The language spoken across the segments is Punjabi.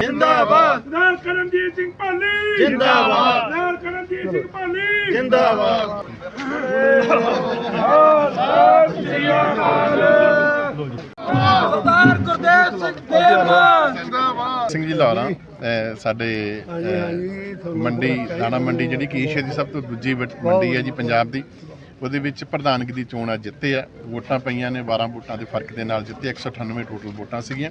ਜਿੰਦਾਬਾਦ। ਸਰਦਾਰ ਕਰਮਜੀਤ ਸਿੰਘ ਭਾਲੀ ਜਿੰਦਾਬਾਦ। ਸਰਦਾਰ ਕਰਮਜੀਤ ਸਿੰਘ ਭਾਲੀ ਜਿੰਦਾਬਾਦ। ਸਰਦਾਰ ਗੁਰਦੇਵ ਸਿੰਘ ਦੇਵ ਸਿੰਘ ਜੀ ਅਹ ਸਾਡੇ ਮੰਡੀ ਦਾਣਾ ਮੰਡੀ ਜਿਹੜੀ ਕਿ ਏਸ਼ੀਆ ਦੀ ਸਭ ਤੋਂ ਦੂਜੀ ਵੱਡ- ਮੰਡੀ ਹੈ ਜੀ ਪੰਜਾਬ ਦੀ। ਉਹਦੇ ਵਿੱਚ ਪ੍ਰਧਾਨਗੀ ਦੀ ਚੋਣ ਅੱਜ ਜਿੱਤੇ ਆ। ਵੋਟਾਂ ਪਈਆਂ ਨੇ 12 ਵੋਟਾਂ ਦੇ ਫ਼ਰਕ ਦੇ ਨਾਲ ਜਿੱਤੇ 198 ਟੋਟਲ ਵੋਟਾਂ ਸੀਗੀਆਂ।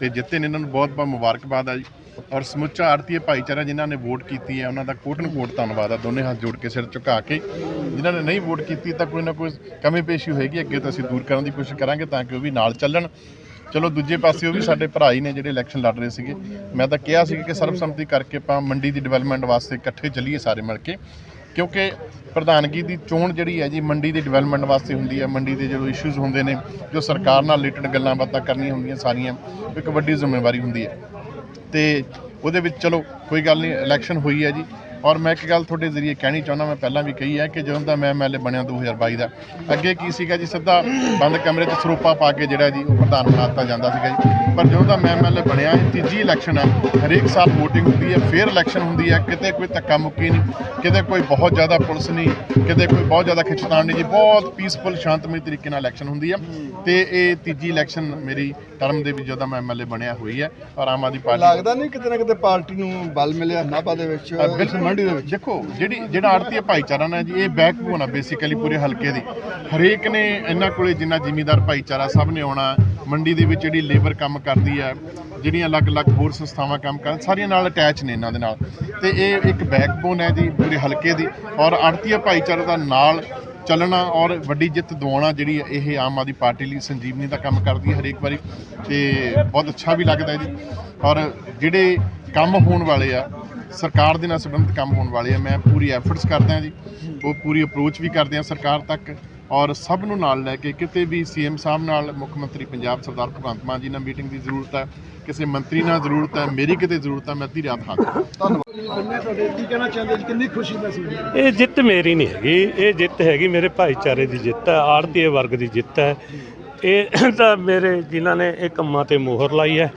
ਤੇ ਜਿੱਤੇ ਨੇ ਇਹਨਾਂ ਨੂੰ ਬਹੁਤ ਬਹੁਤ ਮੁਬਾਰਕਬਾਦ ਆ ਜੀ। ਔਰ ਸਮੁੱਚਾ ਆੜਤੀਏ ਭਾਈਚਾਰਾ ਜਿਨ੍ਹਾਂ ਨੇ ਵੋਟ ਕੀਤੀ ਹੈ ਉਹਨਾਂ ਦਾ ਕੋਟਨ ਕੋਟ ਧੰਨਵਾਦ ਆ ਦੋਨੇ ਹੱਥ ਜੋੜ ਕੇ ਸਿਰ ਝੁਕਾ ਕੇ। ਜਿਨ੍ਹਾਂ ਨੇ ਨਹੀਂ ਵੋਟ ਕੀਤੀ ਤਾਂ ਕੋਈ ਨਾ ਕੋਈ ਕਮੀ ਪੇਸ਼ੀ ਹੋਏਗੀ ਅੱਗੇ ਤੋਂ ਅਸੀਂ ਦੂਰ ਕਰਨ ਦੀ ਕੋਸ਼ਿਸ਼ ਕਰਾਂਗੇ ਤਾਂ ਕਿ ਉਹ ਵੀ ਨਾਲ ਚੱਲਣ। ਚਲੋ ਦੂਜੇ ਪਾਸੇ ਉਹ ਵੀ ਸਾਡੇ ਭਰਾ ਹੀ ਨੇ ਜਿਹੜੇ ਇਲੈਕਸ਼ਨ ਲੜ ਰਹੇ ਸੀਗੇ। ਮੈਂ ਤਾਂ ਕਿਹਾ ਸੀ ਕਿ ਸਰਬਸੰਮਤੀ ਕਰਕੇ ਆਪਾਂ ਮੰਡੀ ਦੀ ਡਿਵੈਲਪਮੈਂਟ ਵਾਸਤੇ ਇਕੱਠੇ ਚੱਲੀਏ ਸਾਰੇ ਮਿਲ ਕੇ। ਕਿਉਂਕਿ ਪ੍ਰਧਾਨਗੀ ਦੀ ਚੋਣ ਜਿਹੜੀ ਹੈ ਜੀ, ਮੰਡੀ ਦੀ ਡਿਵੈਲਪਮੈਂਟ ਵਾਸਤੇ ਹੁੰਦੀ ਹੈ। ਮੰਡੀ ਦੇ ਜਦੋਂ ਇਸ਼ੂਜ਼ ਹੁੰਦੇ ਨੇ, ਜੋ ਸਰਕਾਰ ਨਾਲ ਰਿਲੇਟਡ ਗੱਲਾਂ ਬਾਤਾਂ ਕਰਨੀਆਂ ਹੁੰਦੀਆਂ ਸਾਰੀਆਂ, ਇੱਕ ਵੱਡੀ ਜ਼ਿੰਮੇਵਾਰੀ ਹੁੰਦੀ ਹੈ। ਤੇ ਉਹਦੇ ਵਿੱਚ ਚਲੋ, ਕੋਈ ਗੱਲ ਨਹੀਂ ਇਲੈਕਸ਼ਨ ਹੋਈ ਹੈ ਜੀ। ਔਰ ਮੈਂ ਇੱਕ ਗੱਲ ਤੁਹਾਡੇ ਜ਼ਰੀਏ ਕਹਿਣੀ ਚਾਹੁੰਦਾ, ਮੈਂ ਪਹਿਲਾਂ ਵੀ ਕਹੀ ਹੈ ਕਿ ਜਦੋਂ ਦਾ ਮੈਂ ਐਮਐਲਏ ਬਣਿਆ 2022 ਦਾ, ਅੱਗੇ ਕੀ ਸੀਗਾ ਜੀ, ਸਿੱਧਾ ਬੰਦ ਕਮਰੇ 'ਚ ਸਰੂਪਾ ਪਾ ਕੇ ਜਿਹੜਾ ਜੀ, ਉਹ ਪ੍ਰਧਾਨ ਬਣਾ ਦਿੱਤਾ ਜਾਂਦਾ ਸੀਗਾ ਜੀ। ਪਰ ਜਦੋਂ ਦਾ ਮੈਂ ਐਮਐਲਏ ਬਣਿਆ, ਇਹ ਤੀਜੀ ਇਲੈਕਸ਼ਨ ਹੈ, ਹਰੇਕ ਸਾਲ VOTING ਹੁੰਦੀ ਹੈ, ਫੇਰ ਇਲੈਕਸ਼ਨ ਹੁੰਦੀ ਹੈ, ਕਿਤੇ ਕੋਈ ਧੱਕਾ ਮੁੱਕੀ ਨਹੀਂ। ਕਿਤੇ ਕੋਈ ਬਹੁਤ ਜ਼ਿਆਦਾ ਪੁਲਿਸ ਨਹੀਂ ਕਿਤੇ ਕੋਈ ਬਹੁਤ ਜ਼ਿਆਦਾ ਖਿੱਚਤਾਣ ਨਹੀਂ ਜੀ ਬਹੁਤ ਪੀਸਫੁਲ ਸ਼ਾਂਤਮਈ ਤਰੀਕੇ ਨਾਲ ਇਲੈਕਸ਼ਨ ਹੁੰਦੀ ਹੈ ਤੇ ਇਹ ਤੀਜੀ ਇਲੈਕਸ਼ਨ ਮੇਰੀ ਟਰਮ ਦੇ ਵਿੱਚ ਜਦੋਂ ਮੈਂ ਐਮਐਲਏ ਬਣਿਆ ਹੋਈ ਹੈ ਔਰ ਆਮ ਆਦਮੀ ਪਾਰਟੀ ਲੱਗਦਾ ਨਹੀਂ ਕਿਤੇ ਨਾ ਕਿਤੇ ਪਾਰਟੀ ਨੂੰ ਬਲ ਮਿਲਿਆ ਨਾਭਾ ਦੇ ਵਿੱਚ ਮੰਡੀ ਦੇ ਵਿੱਚ? ਦੇਖੋ ਜਿਹੜੀ ਜਿਹੜਾ ਆੜਤੀ ਭਾਈਚਾਰਾ ਨਾ ਜੀ ਇਹ ਬੈਕਬੋਨ ਆ ਬੇਸਿਕਲੀ ਪੂਰੇ ਹਲਕੇ ਦੀ। ਹਰੇਕ ਨੇ ਇਹਨਾਂ ਕੋਲੇ ਜਿੰਨਾ ਜ਼ਿਮੀਦਾਰ ਭਾਈਚਾਰਾ ਸਭ ਨੇ ਆਉਣਾ ਮੰਡੀ ਦੇ ਵਿੱਚ ਜਿਹੜੀ ਲੇਬਰ ਕੰਮ ਕਰਦੀ ਹੈ ਜਿਹੜੀਆਂ ਅਲੱਗ-ਅਲੱਗ ਹੋਰ ਸੰਸਥਾਵਾਂ ਕੰਮ ਕਰਨ ਸਾਰੀਆਂ ਨਾਲ ਅਟੈਚ ਨੇ ਇਹਨਾਂ ਦੇ ਨਾਲ। ਤੇ ਇਹ ਇੱਕ ਬੈਕਬੋਨ ਹੈ ਜੀ, ਪੂਰੇ ਹਲਕੇ ਦੀ। ਔਰ ਆੜਤੀਆ ਭਾਈਚਾਰੇ ਦਾ ਨਾਲ ਚੱਲਣਾ ਔਰ ਵੱਡੀ ਜਿੱਤ ਦਿਵਾਉਣਾ ਜਿਹੜੀ ਇਹ ਆਮ ਆਦਮੀ ਪਾਰਟੀ ਲਈ ਸੰਜੀਵਨੀ ਦਾ ਕੰਮ ਕਰਦੀ ਹੈ ਹਰੇਕ ਵਾਰੀ। ਤੇ ਬਹੁਤ ਅੱਛਾ ਵੀ ਲੱਗਦਾ ਜੀ। ਔਰ ਜਿਹੜੇ ਕੰਮ ਹੋਣ ਵਾਲੇ ਆ, ਸਰਕਾਰ ਦੇ ਨਾਲ ਸੰਬੰਧਿਤ ਕੰਮ ਹੋਣ ਵਾਲੇ ਆ, ਮੈਂ ਪੂਰੀ ਐਫਰਟਸ ਕਰਦਾ ਜੀ। ਉਹ ਪੂਰੀ ਅਪਰੋਚ ਵੀ ਕਰਦੇ ਆ ਸਰਕਾਰ ਤੱਕ। ਔਰ ਸਭ ਨੂੰ ਨਾਲ ਲੈ ਕੇ ਕਿਤੇ ਵੀ ਸੀਐਮ ਸਾਹਿਬ ਨਾਲ ਮੁੱਖ ਮੰਤਰੀ ਪੰਜਾਬ ਸਰਦਾਰ ਭਗਵੰਤ ਮਾਨ ਜੀ ਨਾਲ ਮੀਟਿੰਗ ਦੀ ਜ਼ਰੂਰਤ ਹੈ ਕਿਸੇ ਮੰਤਰੀ ਨਾਲ ਜ਼ਰੂਰਤ ਹੈ ਮੇਰੀ ਕਿਤੇ ਜ਼ਰੂਰਤ ਹੈ ਮੈਂ ਅੱਧੀ ਰਾਤ ਹਾਜ਼ਰ ਹਾਂ। ਕੀ ਕਹਿਣਾ ਚਾਹੁੰਦੇ ਜੀ ਕਿੰਨੀ ਖੁਸ਼ੀ ਮਹਿਸੂਸ ਇਹ ਜਿੱਤ ਮੇਰੀ ਨਹੀਂ ਹੈਗੀ ਇਹ ਜਿੱਤ ਹੈਗੀ ਮੇਰੇ ਭਾਈਚਾਰੇ ਦੀ ਜਿੱਤ ਹੈ ਆੜਤੀਏ ਵਰਗ ਦੀ ਜਿੱਤ ਹੈ ਇਹ ਤਾਂ ਮੇਰੇ ਜਿਨ੍ਹਾਂ ਨੇ ਇਹ ਕੰਮਾਂ ਤੇ ਮੋਹਰ ਲਾਈ ਹੈ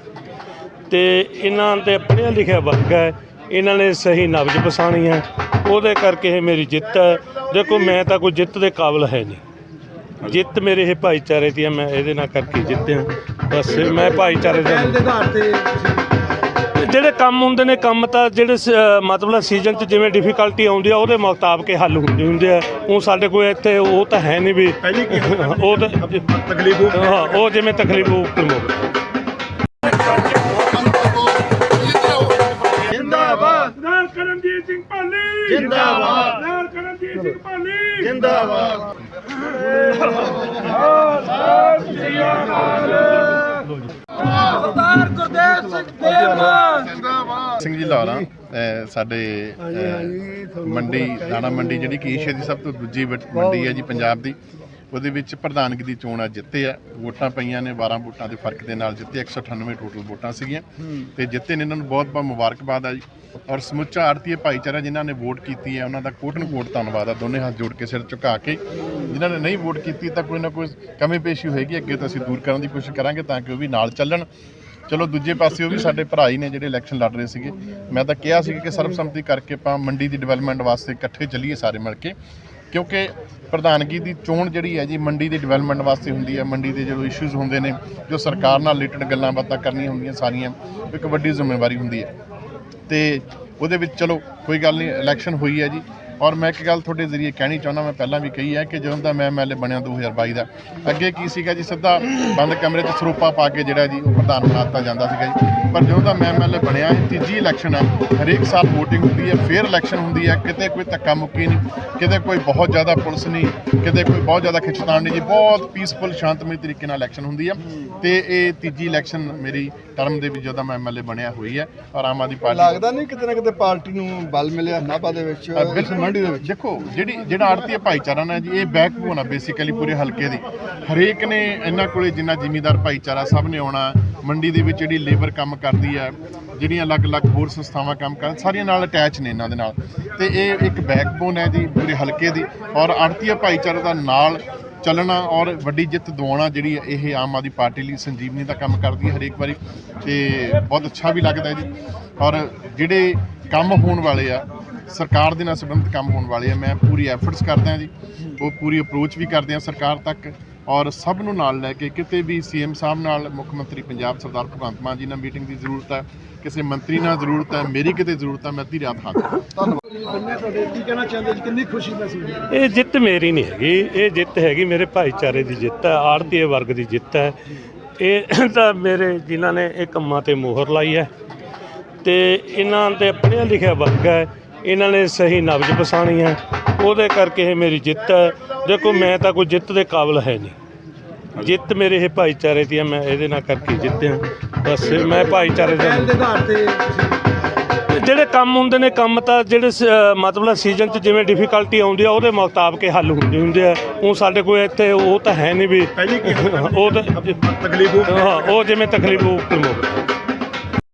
ਤੇ ਇਹਨਾਂ ਦੇ ਪੜ੍ਹਿਆ ਲਿਖਿਆ ਵਰਗ ਹੈ ਇਹਨਾਂ ਨੇ ਸਹੀ ਨਬਜ਼ ਪਛਾਣੀ ਹੈ। ਉਹਦੇ ਕਰਕੇ ਇਹ ਮੇਰੀ ਜਿੱਤ ਹੈ। ਦੇਖੋ ਮੈਂ ਤਾਂ ਕੋਈ ਜਿੱਤ ਦੇ ਕਾਬਿਲ ਹੈ ਨਹੀਂ। ਜਿੱਤ ਮੇਰੇ ਇਹ ਭਾਈਚਾਰੇ ਦੀ ਹੈ ਮੈਂ ਇਹਦੇ ਨਾਲ ਕਰਕੇ ਜਿੱਤਿਆ। ਬਸ ਮੈਂ ਭਾਈਚਾਰੇ ਦਾ ਜਿਹੜੇ ਕੰਮ ਹੁੰਦੇ ਨੇ ਕੰਮ ਤਾਂ ਜਿਹੜੇ ਮਤਲਬ ਸੀਜ਼ਨ 'ਚ ਜਿਵੇਂ ਡਿਫਿਕਲਟੀ ਆਉਂਦੀ ਆ ਉਹਦੇ ਮੁਤਾਬਕ ਹੀ ਹੱਲ ਹੁੰਦੇ ਹੁੰਦੇ ਆ। ਉਹ ਸਾਡੇ ਕੋਲ ਇੱਥੇ ਉਹ ਤਾਂ ਹੈ ਨਹੀਂ ਵੀ ਉਹ ਤਾਂ ਤਕਲੀਫ ਉਹ ਜਿਵੇਂ ਤਕਲੀਫ ਉਹ ਸਿੰਘ ਜੀ ਅਹ ਸਾਡੇ ਮੰਡੀ ਦਾਣਾ ਮੰਡੀ ਜਿਹੜੀ ਕਿ ਏਸ਼ੀਆ ਦੀ ਸਭ ਤੋਂ ਦੂਜੀ ਮੰਡੀ ਹੈ ਜੀ ਪੰਜਾਬ ਦੀ ਉਹਦੇ ਵਿੱਚ ਪ੍ਰਧਾਨਗੀ ਦੀ ਚੋਣ ਅੱਜ ਜਿੱਤੇ ਆ। ਵੋਟਾਂ ਪਈਆਂ ਨੇ 12 ਵੋਟਾਂ ਦੇ ਫ਼ਰਕ ਦੇ ਨਾਲ ਜਿੱਤੇ 198 ਟੋਟਲ ਵੋਟਾਂ ਸੀਗੀਆਂ। ਤੇ ਜਿੱਤੇ ਨੇ ਇਹਨਾਂ ਨੂੰ ਬਹੁਤ ਬਹੁਤ ਮੁਬਾਰਕਬਾਦ ਆ ਜੀ। ਔਰ ਸਮੁੱਚਾ ਆੜਤੀਏ ਭਾਈਚਾਰਾ ਜਿਨ੍ਹਾਂ ਨੇ ਵੋਟ ਕੀਤੀ ਹੈ ਉਹਨਾਂ ਦਾ ਕੋਟਨ ਕੋਟ ਧੰਨਵਾਦ ਆ। ਦੋਨੇ ਹੱਥ ਜੋੜ ਕੇ ਸਿਰ ਝੁਕਾ ਕੇ। ਜਿਨ੍ਹਾਂ ਨੇ ਨਹੀਂ ਵੋਟ ਕੀਤੀ ਤਾਂ ਕੋਈ ਨਾ ਕੋਈ ਕਮੀ ਪੇਸ਼ੀ ਹੋਏਗੀ। ਅੱਗੇ ਤੋਂ ਅਸੀਂ ਦੂਰ ਕਰਨ ਦੀ ਕੋਸ਼ਿਸ਼ ਕਰਾਂਗੇ ਤਾਂ ਕਿ ਉਹ ਵੀ ਨਾਲ ਚੱਲਣ। ਚਲੋ ਦੂਜੇ ਪਾਸੇ ਉਹ ਵੀ ਸਾਡੇ ਭਰਾ ਹੀ ਨੇ ਜਿਹੜੇ ਇਲੈਕਸ਼ਨ ਲੜ ਰਹੇ ਸੀਗੇ। ਮੈਂ ਤਾਂ ਕਿਹਾ ਸੀ ਕਿ ਸਰਬਸੰਮਤੀ ਕਰਕੇ ਆਪਾਂ ਮੰਡੀ ਦੀ ਡਿਵੈਲਪਮੈਂਟ ਵਾਸਤੇ ਇਕੱਠੇ ਚੱਲੀਏ ਸਾਰੇ ਮਿਲ ਕੇ। ਕਿਉਂਕਿ ਪ੍ਰਧਾਨਗੀ ਦੀ ਚੋਣ ਜਿਹੜੀ ਹੈ ਜੀ, ਮੰਡੀ ਦੀ ਡਿਵੈਲਪਮੈਂਟ ਵਾਸਤੇ ਹੁੰਦੀ ਹੈ। ਮੰਡੀ ਦੇ ਜਦੋਂ ਇਸ਼ੂਜ਼ ਹੁੰਦੇ ਨੇ, ਜੋ ਸਰਕਾਰ ਨਾਲ ਰਿਲੇਟਡ ਗੱਲਾਂ ਬਾਤਾਂ ਕਰਨੀਆਂ ਹੁੰਦੀਆਂ ਸਾਰੀਆਂ ਇੱਕ ਵੱਡੀ ਜ਼ਿੰਮੇਵਾਰੀ ਹੁੰਦੀ ਹੈ। ਤੇ ਉਹਦੇ ਵਿੱਚ ਚਲੋ ਕੋਈ ਗੱਲ ਨਹੀਂ ਇਲੈਕਸ਼ਨ ਹੋਈ ਹੈ ਜੀ। ਔਰ ਮੈਂ ਇੱਕ ਗੱਲ ਤੁਹਾਡੇ ਜ਼ਰੀਏ ਕਹਿਣੀ ਚਾਹੁੰਦਾ ਮੈਂ ਪਹਿਲਾਂ ਵੀ ਕਹੀ ਹੈ ਕਿ ਜਦੋਂ ਦਾ ਮੈਂ ਐਮਐਲਏ ਬਣਿਆ 2022 ਦਾ ਅੱਗੇ ਕੀ ਸੀਗਾ ਜੀ ਸਿੱਧਾ ਬੰਦ ਕਮਰੇ 'ਚ ਸਰੂਪਾ ਪਾ ਕੇ ਜਿਹੜਾ ਜੀ ਉਹ ਪ੍ਰਧਾਨ ਬਣਾ ਦਿੱਤਾ ਜਾਂਦਾ ਸੀਗਾ ਜੀ। ਪਰ ਜਦੋਂ ਦਾ ਮੈਂ ਐਮਐਲਏ ਬਣਿਆ ਇਹ ਤੀਜੀ ਇਲੈਕਸ਼ਨ ਹੈ ਹਰੇਕ ਸਾਲ VOTING ਹੁੰਦੀ ਹੈ ਫੇਰ ਇਲੈਕਸ਼ਨ ਹੁੰਦੀ ਹੈ ਕਿਤੇ ਕੋਈ ਧੱਕਾ ਮੁੱਕੀ ਨਹੀਂ ਕਿਤੇ ਕੋਈ ਬਹੁਤ ਜ਼ਿਆਦਾ ਪੁਲਿਸ ਨਹੀਂ ਕਿਤੇ ਕੋਈ ਬਹੁਤ ਜ਼ਿਆਦਾ ਖਿੱਚਤਾਣ ਨਹੀਂ ਜੀ ਬਹੁਤ ਪੀਸਫੁਲ ਸ਼ਾਂਤਮਈ ਤਰੀਕੇ ਨਾਲ ਇਲੈਕਸ਼ਨ ਹੁੰਦੀ ਹੈ। ਤੇ ਇਹ ਤੀਜੀ ਇਲੈਕਸ਼ਨ ਮੇਰੀ ਟਰਮ ਦੇ ਵਿੱਚ ਜਦੋਂ ਮੈਂ ਐਮਐਲਏ ਬਣਿਆ ਹੋਈ ਹੈ ਔਰ ਆਮ ਆਦਮੀ ਪਾਰਟੀ ਲੱਗਦਾ ਨਹੀਂ ਕਿਤੇ ਨਾ ਕਿਤੇ ਪਾਰਟੀ ਨੂੰ ਬਲ ਮਿਲਿਆ ਨਾਭਾ ਦੇ ਵਿੱਚ। ਬਿਲਕੁਲ ਮੰਡੀ ਦੇ ਵਿੱਚ। ਦੇਖੋ, ਜਿਹੜੀ ਜਿਹੜਾ ਆੜਤੀ ਭਾਈਚਾਰਾ ਨਾ ਜੀ, ਇਹ ਬੈਕਬੋਨ ਆ ਬੇਸਿਕਲੀ ਪੂਰੇ ਹਲਕੇ ਦੀ। ਹਰੇਕ ਨੇ ਇਹਨਾਂ ਕੋਲੇ ਜਿੰਨਾ ਜ਼ਿਮੀਦਾਰ ਭਾਈਚਾਰਾ ਸਭ ਨੇ ਆਉਣਾ, ਮੰਡੀ ਦੇ ਵਿੱਚ ਜਿਹੜੀ ਲੇਬਰ ਕੰਮ ਕਰਦੀ ਹੈ ਜਿਹੜੀਆਂ ਅਲੱਗ-ਅਲੱਗ ਹੋਰ ਸੰਸਥਾਵਾਂ ਕੰਮ ਕਰਨ ਸਾਰੀਆਂ ਨਾਲ ਅਟੈਚ ਨੇ ਇਹਨਾਂ ਦੇ ਨਾਲ। ਤੇ ਇਹ ਇੱਕ ਬੈਕਬੋਨ ਹੈ ਜੀ ਪੂਰੇ ਹਲਕੇ ਦੀ। ਔਰ ਆੜਤੀ ਭਾਈਚਾਰੇ ਦਾ ਨਾਲ ਚੱਲਣਾ ਔਰ ਵੱਡੀ ਜਿੱਤ ਦਿਵਾਉਣਾ ਜਿਹੜੀ ਇਹ ਆਮ ਆਦਮੀ ਪਾਰਟੀ ਲਈ ਸੰਜੀਵਨੀ ਦਾ ਕੰਮ ਕਰਦੀ ਹੈ ਹਰੇਕ ਵਾਰੀ। ਤੇ ਬਹੁਤ ਅੱਛਾ ਵੀ ਲੱਗਦਾ ਜੀ। ਔਰ ਜਿਹੜੇ ਕੰਮ ਹੋਣ ਵਾਲੇ ਆ ਸਰਕਾਰ ਦੇ ਨਾਲ ਸੰਬੰਧਿਤ ਕੰਮ ਹੋਣ ਵਾਲੇ ਆ। ਮੈਂ ਪੂਰੀ ਐਫਰਟਸ ਕਰਦਾ ਜੀ। ਉਹ ਪੂਰੀ ਅਪਰੋਚ ਵੀ ਕਰਦੇ ਆ ਸਰਕਾਰ ਤੱਕ। ਔਰ ਸਭ ਨੂੰ ਨਾਲ ਲੈ ਕੇ ਕਿਤੇ ਵੀ ਸੀਐਮ ਸਾਹਿਬ ਨਾਲ ਮੁੱਖ ਮੰਤਰੀ ਪੰਜਾਬ ਸਰਦਾਰ ਭਗਵੰਤ ਮਾਨ ਜੀ ਨਾਲ ਮੀਟਿੰਗ ਦੀ ਜ਼ਰੂਰਤ ਹੈ, ਕਿਸੇ ਮੰਤਰੀ ਨਾਲ ਜ਼ਰੂਰਤ ਹੈ, ਮੇਰੀ ਕਿਤੇ ਜ਼ਰੂਰਤ ਹੈ, ਮੈਂ ਅੱਧੀ ਰਾਤ ਹਾਜ਼ਰ ਬੰਨੇ ਕੀ ਕਹਿਣਾ ਚਾਹੁੰਦੇ ਜੀ ਕਿੰਨੀ ਇਹ ਜਿੱਤ ਮੇਰੀ ਨਹੀਂ ਹੈਗੀ। ਇਹ ਜਿੱਤ ਹੈਗੀ ਮੇਰੇ ਭਾਈਚਾਰੇ ਦੀ ਜਿੱਤ ਹੈ ਆੜਤੀਏ ਵਰਗ ਦੀ ਜਿੱਤ ਹੈ। ਇਹ ਤਾਂ ਮੇਰੇ ਜਿਨ੍ਹਾਂ ਨੇ ਇਹ ਕੰਮਾਂ ਤੇ ਮੋਹਰ ਲਾਈ ਹੈ। ਤੇ ਇਹਨਾਂ ਤੇ ਪੜ੍ਹਿਆ ਲਿਖਿਆ ਵਰਗ ਹੈ। ਇਹਨਾਂ ਨੇ ਸਹੀ ਨਬਜ਼ ਪਛਾਣੀ ਹੈ। ਉਹਦੇ ਕਰਕੇ ਇਹ ਮੇਰੀ ਜਿੱਤ ਹੈ। ਦੇਖੋ ਮੈਂ ਤਾਂ ਕੋਈ ਜਿੱਤ ਦੇ ਕਾਬਿਲ ਹੈ ਨਹੀਂ। ਜਿੱਤ ਮੇਰੇ ਇਹ ਭਾਈਚਾਰੇ ਦੀ ਹੈ ਮੈਂ ਇਹਦੇ ਨਾਲ ਕਰਕੇ ਜਿੱਤਿਆ। ਬਸ ਮੈਂ ਭਾਈਚਾਰੇ ਦਾ ਪਹਿਲ ਦੇ ਆਧਾਰ ਤੇ ਜਿਹੜੇ ਕੰਮ ਹੁੰਦੇ ਨੇ ਕੰਮ ਤਾਂ ਜਿਹੜੇ ਮਤਲਬ ਸੀਜ਼ਨ 'ਚ ਜਿਵੇਂ ਡਿਫਿਕਲਟੀ ਆਉਂਦੀ ਆ ਉਹਦੇ ਮੁਤਾਬਕ ਹੱਲ ਹੁੰਦੇ ਹੁੰਦੇ ਆ। ਉਹ ਸਾਡੇ ਕੋਲ ਇੱਥੇ ਉਹ ਤਾਂ ਹੈ ਨਹੀਂ ਵੀ ਉਹ ਤਾਂ ਤਕਲੀਫ ਹਾਂ ਉਹ ਜਿਵੇਂ ਤਕਲੀਫ ਉਹ